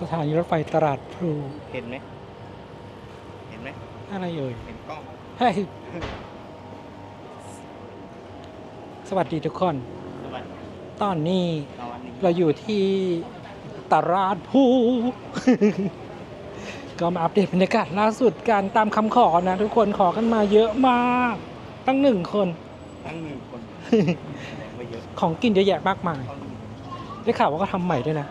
สถานีรถไฟตลาดพลู เห็นไหม เห็นไหม อะไรเอ่ย เห็นกล้อง เฮ้ย สวัสดีทุกคน สวัสดีตอนนี้ตอนนี้เราอยู่ที่ตลาดพลู ก็มาอัปเดตบรรยากาศล่าสุดการตามคำขอนะ ทุกคนขอกันมาเยอะมาก ตั้งหนึ่งคน ตั้งหนึ่งคนไม่เยอะของกินเยอะแยะมากมายเท่านี้ได้ข่าวว่าก็ทำใหม่ด้วยนะ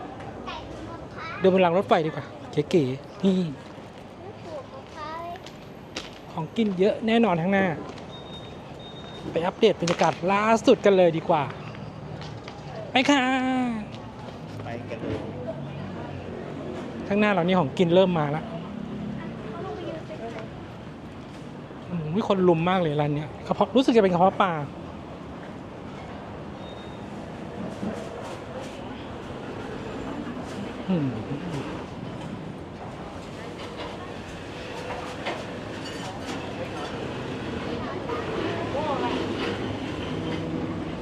เดินบนรางรถไฟดีกว่าเก๋ๆนี่ของกินเยอะแน่นอนทั้างหน้า ไปอัปเดตบรรยากาศล่าสุดกันเลยดีกว่า ไปค่ะไปกันเลยข้างหน้าเรานี่ของกินเริ่มมาแล้วอืมมีคนลุมมากเลยร้านเนี้ยกระเพาะรู้สึกจะเป็นกระเพาะปลาอืม นี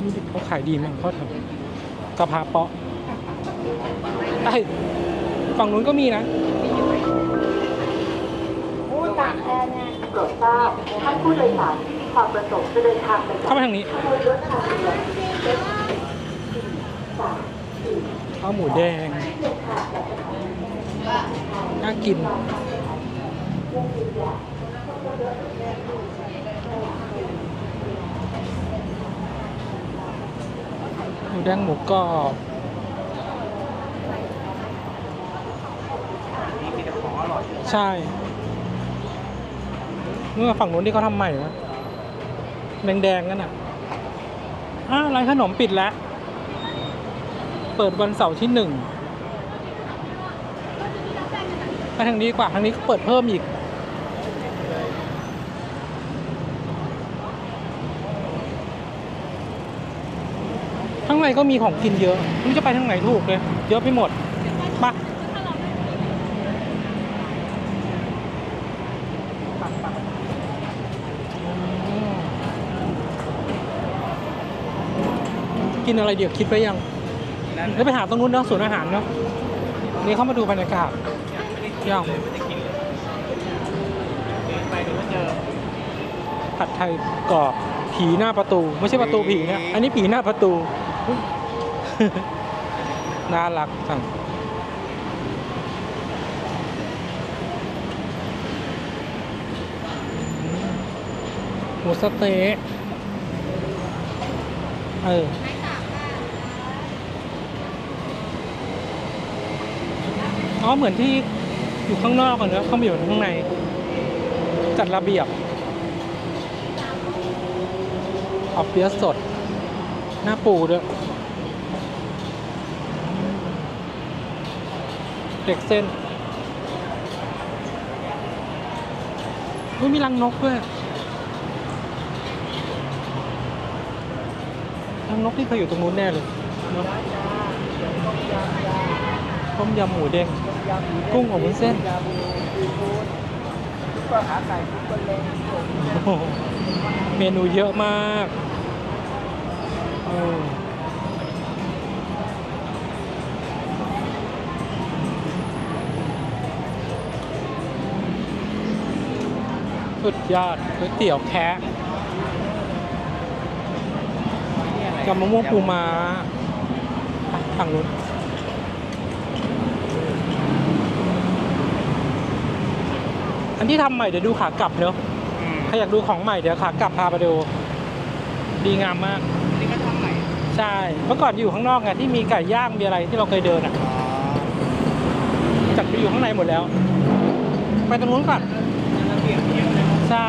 ่ดิเขาขายดีมากเขาทำกระเพาะเปาะไอ้ยฝั่งนู้นก็มีนะผู้ต่างแอร์เนี่ยโปรดทราบท่านผู้โดยสารที่มีความประสงค์จะเดินทางไปเข้ามาทางนี้ขบวนรถทางเรือเจ็ดสามสี่ข้าวหมูแดง น่ากิน หมูแดงหมูกรอบใช่เมื่อฝั่งนู้นที่เขาทำใหม่นะแดงๆนั่นน่ะอ้าวร้านขนมปิดแล้ว เปิดวันเสาร์ที่หนึ่ง ไปทางนี้ดีกว่าทางนี้ก็เปิดเพิ่มอีก ข้างในก็มีของกินเยอะไม่รู้จะไปทางไหนถูกเลย เยอะไปหมดไปะกินอะไรเดี๋ยวคิดไว้ยังนั่นแล้วไปหาตรงนู้นเนาะสวนอาหารเนาะนี่เข้ามาดูบรรยากาศ ยังไม่ได้กินเลยไม่ได้กินเลยเดินไปเดี๋ยวก็เจอผัดไทยกรอบผีหน้าประตู ไม่ใช่ประตูผีนะอันนี้ผีหน้าประตู น่ารักจังหมูสะเต๊ะเอออ๋อเหมือนที่ อยู่ข้างนอกกันเนอะเข้ามาอยู่ข้างใน จัดระเบียบเอาเปี๊ยะสด หน้าปูด้วย เด็กเส้นเฮ้ยมีรังนกด้วยรังนกที่เคยอยู่ตรงนู้นแน่เลยเนอะต้มยำหมูเด้ง กุ้งอบวุ้นเส้นก็หาไก่ทุกคนเลยโอ้โหเมนูเยอะมากเออสุดยอดก๋วยเตี๋ยวแคะกับมะม่วงปูม้าไปฝั่งนู้น อันที่ทำใหม่เดี๋ยวดูขากลับเนอะอืมถ้าอยากดูของใหม่เดี๋ยวขากลับพาไปดู ดีงามมากนี่ก็ทำใหม่ใช่เมื่อก่อนอยู่ข้างนอกไงที่มีไก่ย่างมีอะไรที่เราเคยเดินอะอ๋อจัดไปอยู่ข้างในหมดแล้ว ไปตรงนู้นก่อนระเบียบเยอะเลยใช่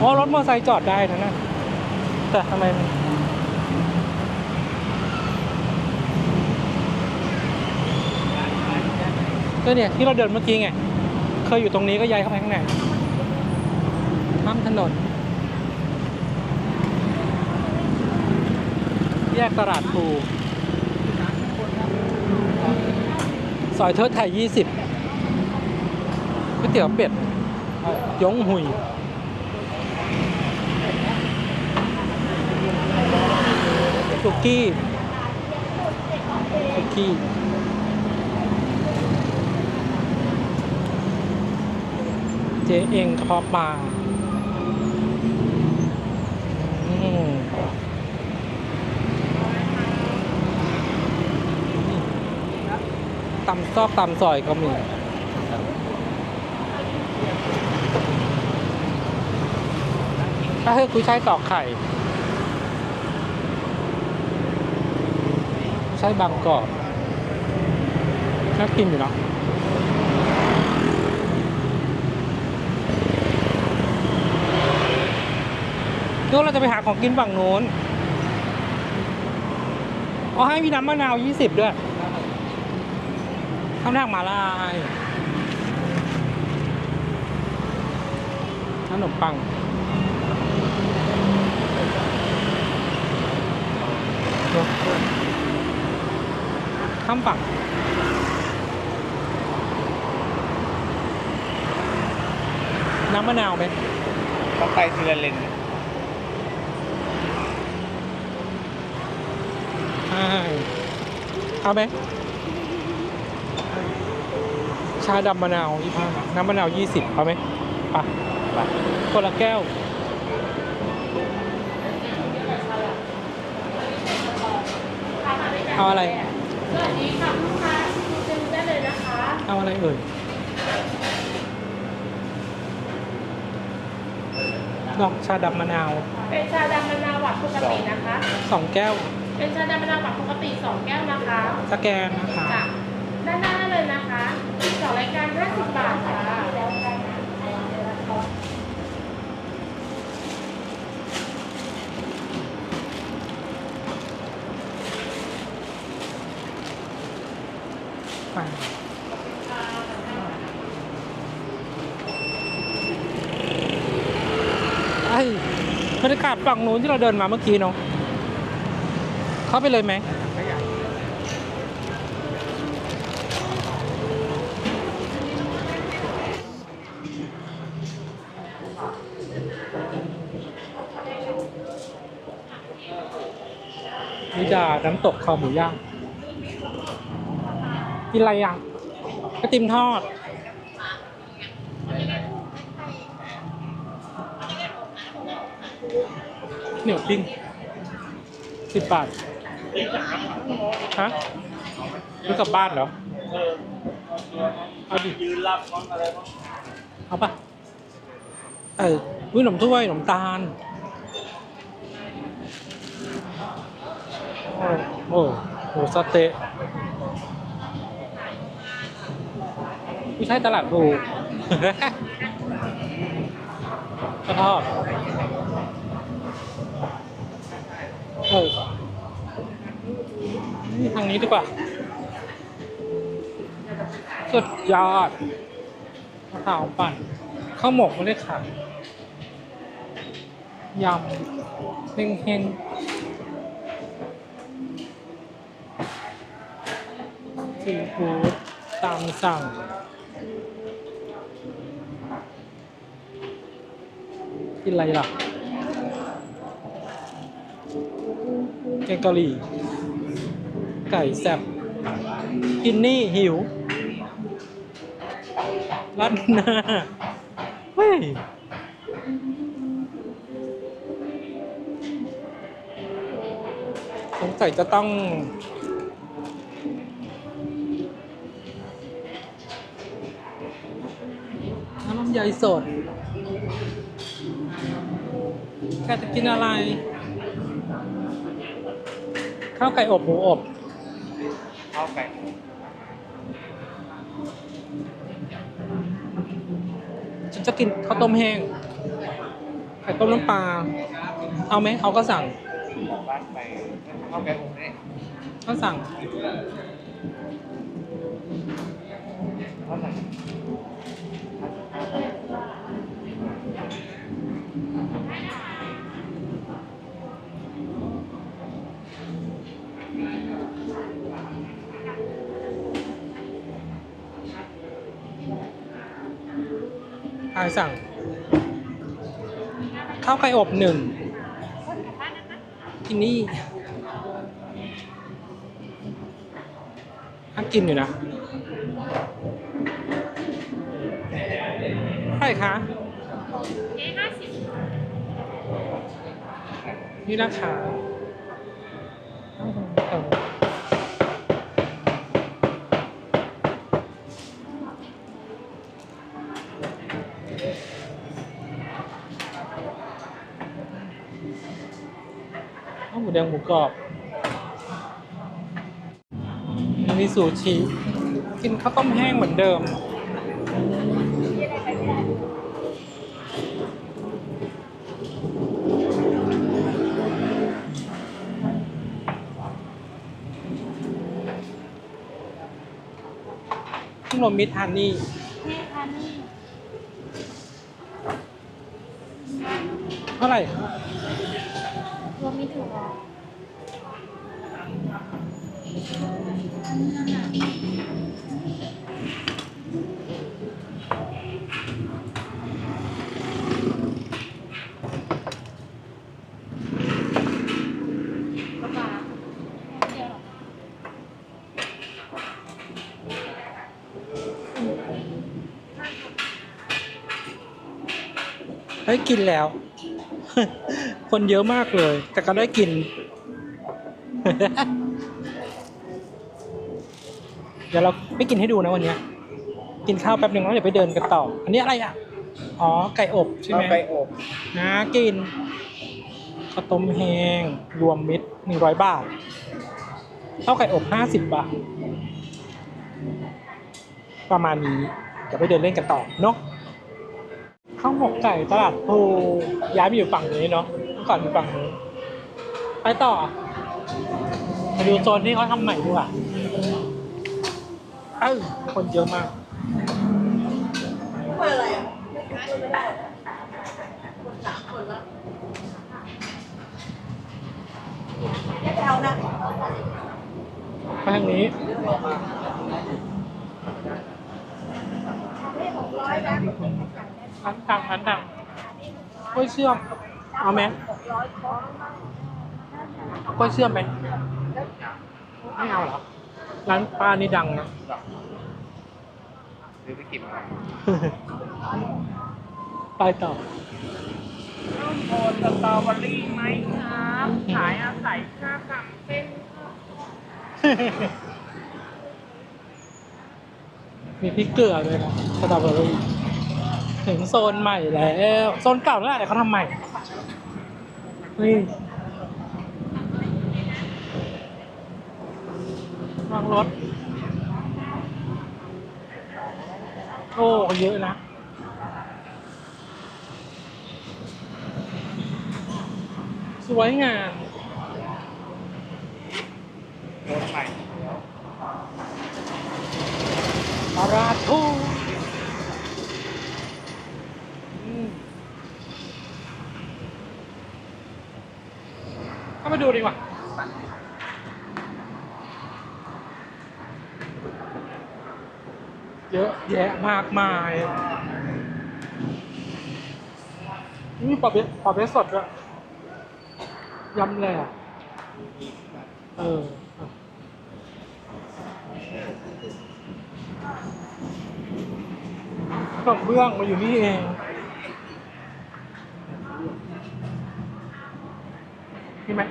อ๋อรถมอเตอร์ไซค์จอดได้นะนะแต่ทำไมมันก็เนี่ยที่เราเดินเมื่อกี้ไง เคยอยู่ตรงนี้ก็ย้ายเข้าไปข้างในข้ามถนน แยกตลาดปูซอยเทิดไทย 20ก๋วยเตี๋ยวเป็ดยงหุยสุกี้สุกี้ จ๊เองกระเพาะปลาอืมตำซอกตำซอยก็มีถ้าให้กุ้ยช่ายตอกไข่กุ้ยช่ายบางกอกน่ากินอยู่เนาะ นู้นเราจะไปหาของกินฝั่งนู้นอ๋อให้มีน้ำมะนาวยี่สิบด้วยข้างทามาลายขนมปังข้ามฝั่งน้ำมะนาวไหมต้องไปทีละเลน ใช่ เอาไหมชาดำมะนาวยี่ห้าน้ำมะนาวยี่สิบเอาไหมไปไปคนละแก้ว เอาอะไรสวัสดีค่ะลูกค้าดูเต็มได้เลยนะคะ เอาอะไรเอ่ยดอกชาดำมะนาว เป็นชาดำมะนาวหวานปกตินะคะสองแก้ว เป็นชาดำมะนาวหวานปกติ 2 แก้วนะคะสแกนนะคะจ้ะด้านหน้าได้เลยนะคะสองรายการ 50 บาทค่ะไปไอ้บรรยากาศฝั่งนู้นที่เราเดินมาเมื่อกี้เนาะ เข้าไปเลยไหมนี่จะน้ำตกคอหมูย่างกินอะไรอะกระติมทอด เหนียวปิ้งสิบบาท ฮะซื้อกลับบ้านเหรอ เออเอาดิยืนรับมั้งอะไรมั้งเอาปะเออวิขนมถ้วยขนมตาล โอ้โอ้โหสเต๊ะไม่ใช่ตลาดภูกระทอดเออ ทางนี้ดีกว่า สุดยอดมะพร้าวปั่นข้าวหมกไม่ได้ขายยำเฮงเฮงซีฟู้ดตามสั่งกินอะไรล่ะแกงกะหรี่ ไก่แซ่บกินนี่หิวรัดหน้าเฮ้ยสงสัยจะต้อง น้ำลำไยสดแกจะกินอะไร ข้าวไก่อบหมูอบ ข้าไก่หมูฉันจะกินข้าวต้มแห้ง ไข่ต้มน้ำปลา เอาไหมเขาก็สั่งบอกบ้านไปข้าวไก่หมูเนี่ยก็สั่งเขาสั่ง อายสั่งข้าวไก่อบหนึ่งที่นี่น่ากินอยู่นะไข่ร่คะเอ๊ะห้าสิบนี่นะคะเออข้าว หมูแดงหมูกรอบอันนี้ซูชิ กินข้าวต้มแห้งเหมือนเดิมขนมมิตรฮันนี่นี่ค่ะนี่เท่าไหร่รวมมีถุงเหรอกระบะเดียวเหรอ ได้กินแล้ว คนเยอะมากเลย แต่ก็ได้กิน เดี๋ยวเราไม่กินให้ดูนะวันเนี้ยกินข้าวแป๊บหนึ่งแล้วเดี๋ยวไปเดินกันต่อ อันนี้อะไรอะ อ๋อ ไก่อบใช่ไหมไก่อบนะกินข้าวต้มแห้งรวมมิตรหนึ่งร้อยบาทข้าวไก่อบห้าสิบบาท ประมาณนี้เดี๋ยวไปเดินเล่นกันต่อเนาะข้าวหมกไก่ตลาดโพย้ายไปอยู่ฝั่งนี้เนาะเมื่อก่อนอยู่ฝั่งนี้ ไปต่อมาดูโซนที่เขาทำใหม่ดีกว่า เอ้าคนเยอะมากไปทางนี้ร้านดังร้านดังกล้วยเชื่อม เอาไหมเอากล้วยเชื่อมไหมไม่เอาเหรอ ร้านป้านี่ดังนะซื้อไปกินมาไปต่อโอนสตรอเบอรี่ไหมครับ ขายอาศัยค่ากำเป็นมีพริกเกลือด้วยนะสตรอเบอรี่ถึงโซนใหม่แล้ว โซนเก่าแล้วแต่เขาทำใหม่ นี่วางรถโอ้เยอะนะสวยงาม โดนใหม่ ปลาราทูอืมเข้ามาดูดีกว่า เยอะแยะมากมายนี่ปลาเบ็ดปลาเบ็ดสดด้วยยำแหล่เอออะขนมเบื้องมาอยู่นี่เองนี่ไหม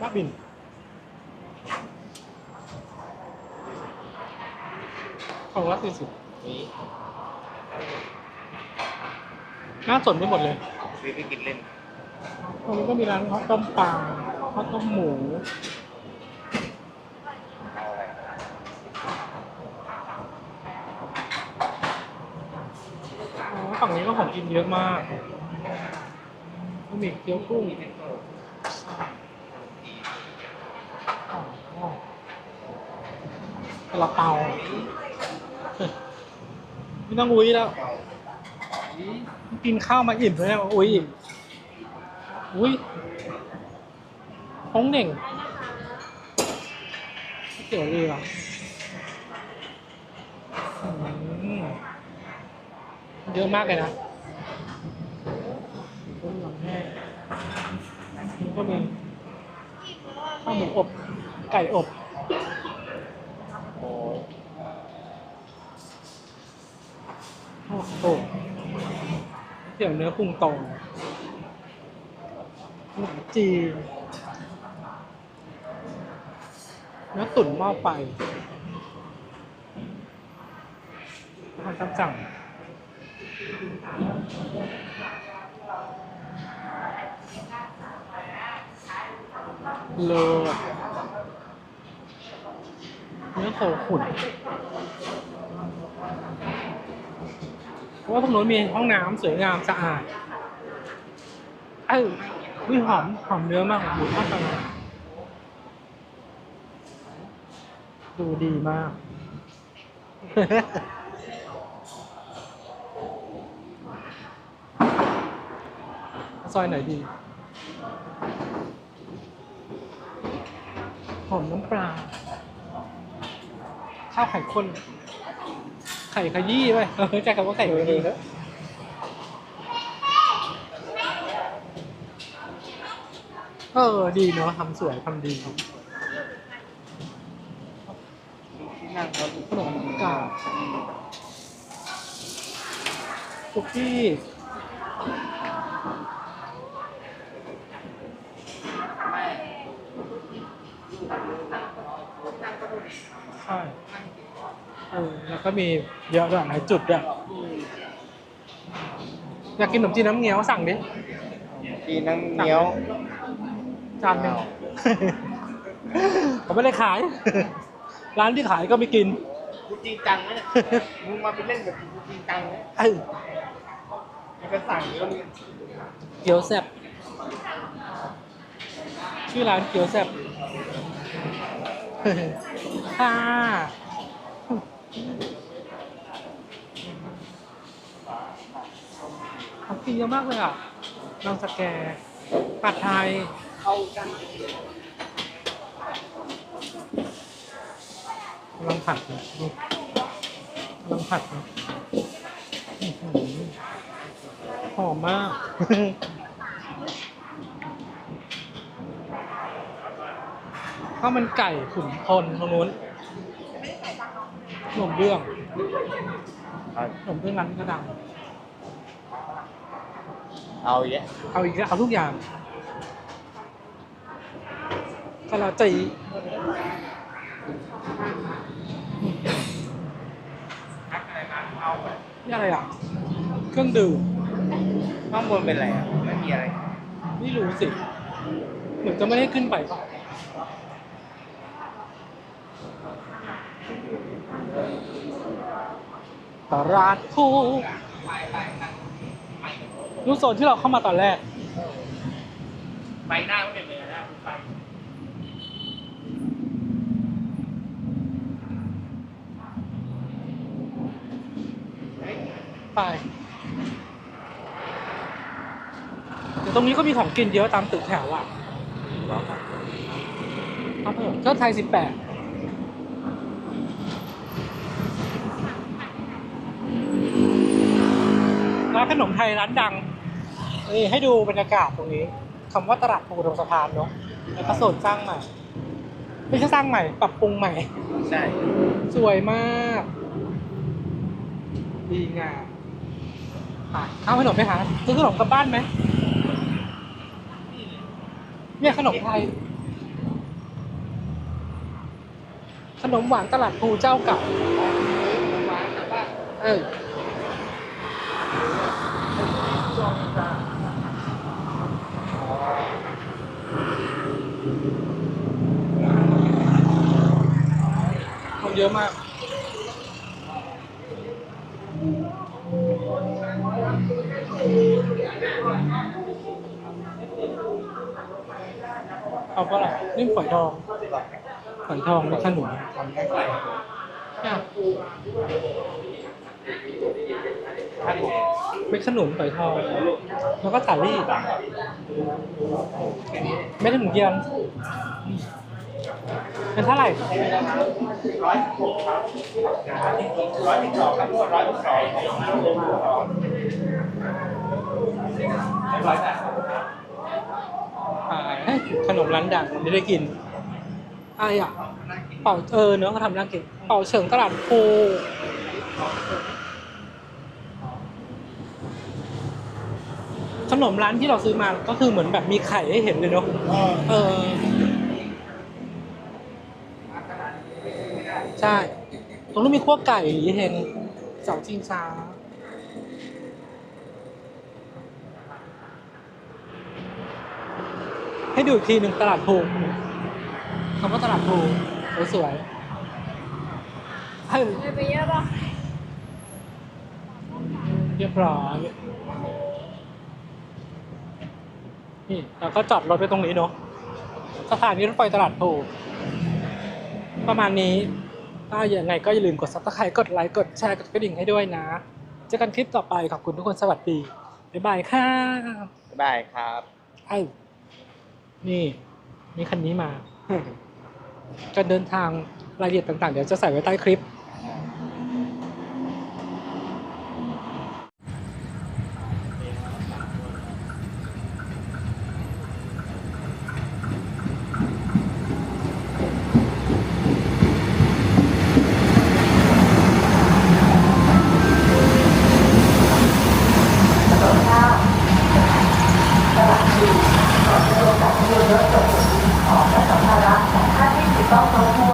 บ้าบิน ของละสี่สิบนี่น่าสนไปหมดเลยซื้อไปกินเล่นตรงนี้ก็มีร้านข้าวต้มปลาข้าวต้มหมูเอาอะไรอ๋อฝั่งนี้ก็ของกินเยอะมากก็มีเกี๊ยวกุ้งอ๋อซาลาเปา ไม่ต้องอุ้ยแล้วกินข้าวมาอิ่มเลยนะอุ้ยอิ่มอุ้ยท้องเหน่งเตี๋ยวเรือเยอะมากเลยนะต้มยำแห้งก็มีข้าวหมูอบ ไก่อบ โอ้ โอ้เดี๋ยวเนื้อปรุงตรงขนมจีนเนื้อตุ๋นหม้อไฟอาหารตามสั่งเลิศเนื้อโคขุ่น เพราะว่าตรงโน้นมีห้องน้ำสวยงามสะอาดเอ้ยวิหอมหอมเนื้อมากหมูทอดกระดูดีมาก ซอยไหนดี หอมน้ำปลาข้าวไข่ข้น ข่ขยี้ไว้ยเออใช้คำว่าไข่ขยี้เออดีเนาะทำสวยทำดีที่นั่งเขาขนมกาบคุกกี้ ใช่ เออ แล้ว ก็มีเยอะด้วยหลายจุดด้วยอยากกินขนมจีนน้ำเงี้ยวสั่งดิจีนน้ำเงี้ยวจานหนึ่งผมไม่ได้ขาย ร้านที่ขายก็ไม่กินกูจริงจังนะเนี่ยมึงมาไปเล่นแบบกูจริงจังนะเอ้ยมันก็สั่งเยอะเลยเกี๊ยวแซ่บชื่อร้านเกี๊ยวแซ่บค่ะของ กินเยอะมากเลยอะน้องสแกผัดไทยเข้ากันกำลังผัดนะดูกำลังผัดนะอื้อหือหอมมากข้าวมันไก่ขุนพลตรงนู้นขนมเบื้องขนมเบื้องร้านก็ดัง เอาเยอะเอาอีกแล้วเอาทุกอย่างกะลาจีทักอะไรมาเอาไปนี่อะไรอะ เครื่องดื่มข้างบนเป็นอะไรอะไม่มีอะไร ไม่รู้สิ เหมือนจะไม่ได้ขึ้นไปป่ะตลาดคู่ รูโซนที่เราเข้ามาตอนแรกไปหน้าไม่เป็นเลยนะไปไปเดี๋ยวตรงนี้ก็มีของกินเยอะตามตึกแถวอะครับผมเจ้าไทยสิบแปดร้านขนมไทยร้านดัง นี่ให้ดูบรรยากาศตรงนี้คำว่าตลาดปูตรงสะพานเนาะแล้วก็โซนสร้างใหม่ ไม่ใช่สร้างใหม่ ปรับปรุงใหม่ ใช่สวยมาก ดีงามอะเอาขนมไหมคะซื้อขนมกลับบ้านไหมเนี่ยขนมไทย ขนมหวานตลาดภูเจ้าเก่ามาแต่ว่าเออ เยอะมาก เอาเปะล่านี่ฝอยทองฝอยทองและขนุนทำได้ใส่เนี่ยถ้าผมเป็นขนุนฝอยทอง แล้วก็สาลี่ไม่ได้หมูเยียม เป็นเท่าไหร่ร้อยหกครับร้อยสิบสองครับร้อยสิบสองร้อยแปดอ่าเฮ้ยขนมร้านดังไม่ได้กินอะไรอะเป่าเออเนื้อเขาทำน่ากินเป่าเฉิงตลาดภูขนมร้านที่เราซื้อมาก็คือเหมือนแบบมีไข่ให้เห็นเลยเนาะเออ เออใช่ตรงนู้นมีขั้วไก่เห็นเสาชิงช้าให้ดูอีกทีหนึ่งตลาดภูคำว่าตลาดภูสวยๆเฮ้ยไปเยอะป่ะเรียบร้อยนี่เราก็จอดรถไว้ตรงนี้เนาะสถานีรถไฟตลาดภูประมาณนี้ ถ้าอย่างไงก็อย่าลืมกดซับสไครต์กดไลค์กดแชร์กดกระดิ่งให้ด้วยนะ เจอกันคลิปต่อไปขอบคุณทุกคนสวัสดี บ๊ายบายค่ะบ๊ายบายครับไอ้นี่ มีคันนี้มา การเดินทางรายละเอียดต่างๆ เดี๋ยวจะใส่ไว้ใต้คลิป